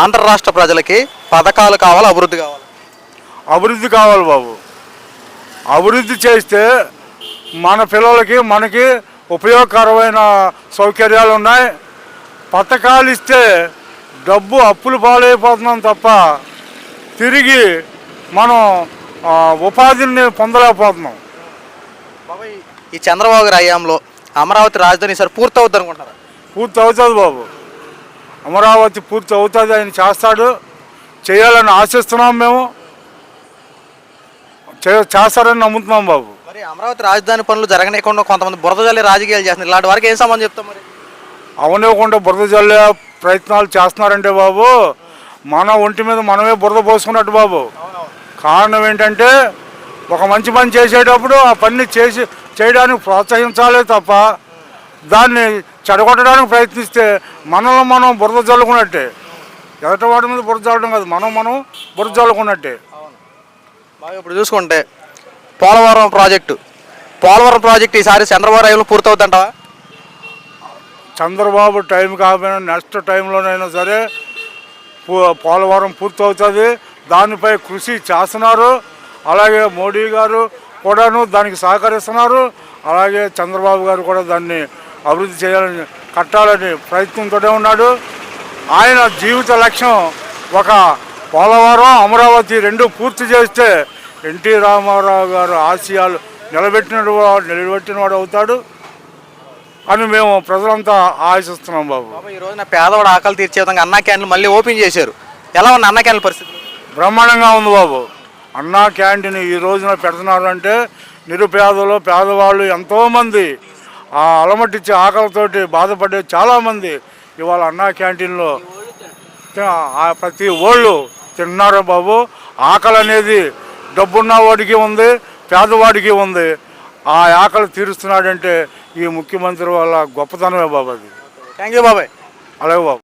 ఆంధ్ర రాష్ట్ర ప్రజలకి పథకాలు కావాలి అభివృద్ధి కావాలి? అభివృద్ధి కావాలి బాబు. అభివృద్ధి చేస్తే మన పిల్లలకి మనకి ఉపయోగకరమైన సౌకర్యాలు ఉన్నాయి. పథకాలు ఇస్తే డబ్బు అప్పులు పాలైపోతున్నాం తప్ప తిరిగి మనం ఉపాధిని పొందలేకపోతున్నాం. బాబాయ్ ఈ చంద్రబాబు గారి అమరావతి రాజధాని సార్ పూర్తి అవుతుంది అనుకుంటారా పూర్తి అవుతుంది బాబు. అమరావతి పూర్తి అవుతుంది ఆయన చేస్తాడు. చేయాలని ఆశిస్తున్నాం మేము. చేస్తారని నమ్ముతున్నాం బాబు. మరి అమరావతి రాజధాని పనులు జరగనీయకుండా కొంతమంది బురద జల్లి రాజకీయాలు చేస్తున్నారు. ఇలాంటి వారికి ఏం సంబంధం చెప్తాం మరి? అవనివ్వకుండా బురద జల్లే ప్రయత్నాలు చేస్తున్నారంటే బాబు మన ఒంటి మీద మనమే బురద పోసుకున్నట్టు బాబు. కారణం ఏంటంటే ఒక మంచి పని చేసేటప్పుడు ఆ పని చేసి చేయడానికి ప్రోత్సహించాలే తప్ప దాన్ని చెడగొట్టడానికి ప్రయత్నిస్తే మనల్ని మనం బురద జల్లుకున్నట్టే. ఎదటి వాడి మీద బురద జల్లడం కాదు మనం మనం బురద జల్లుకున్నట్టే. బాగా ఇప్పుడు చూసుకుంటే పోలవరం ప్రాజెక్టు. పోలవరం ప్రాజెక్టు ఈసారి చంద్రబాబు హయాంలో పూర్తి అవుతుంటావా చంద్రబాబు టైం కాకపోయినా నెక్స్ట్ టైంలోనైనా సరే పోలవరం పూర్తవుతుంది. దానిపై కృషి చేస్తున్నారు. అలాగే మోడీ గారు కూడాను దానికి సహకరిస్తున్నారు. అలాగే చంద్రబాబు గారు కూడా దాన్ని అభివృద్ధి చేయాలని కట్టాలని ప్రయత్నంతోనే ఉన్నాడు. ఆయన జీవిత లక్ష్యం ఒక పోలవరం అమరావతి రెండు పూర్తి చేస్తే ఎన్టీ రామారావు గారు ఆశయాలు నిలబెట్టిన నిలబెట్టిన వాడు అవుతాడు అని మేము ప్రజలంతా ఆశిస్తున్నాం బాబు. బాబా ఈ రోజున పేదవాడు ఆకలి తీర్చే విధంగా అన్నా క్యాంటీన్లు మళ్ళీ ఓపెన్ చేశారు. ఎలా ఉంది అన్నా క్యాంటీన్ పరిస్థితి? బ్రహ్మాండంగా ఉంది బాబు. అన్నా క్యాంటీన్ ఈ రోజున పెడుతున్నారు అంటే నిరుపేదలు పేదవాళ్ళు ఎంతోమంది ఆ అలమటిచ్చే ఆకలితోటి బాధపడే చాలామంది ఇవాళ అన్నా క్యాంటీన్లో ప్రతి ఓళ్ళు తిన్నారు బాబు? ఆకలి అనేది డబ్బున్న వాడికి ఉంది పేదవాడికి ఉంది. ఆ ఆకలి తీరుస్తున్నాడంటే ఈ ముఖ్యమంత్రి వాళ్ళ గొప్పతనమే బాబు అది. థ్యాంక్ యూ బాబాయ్. అలాగే బాబు.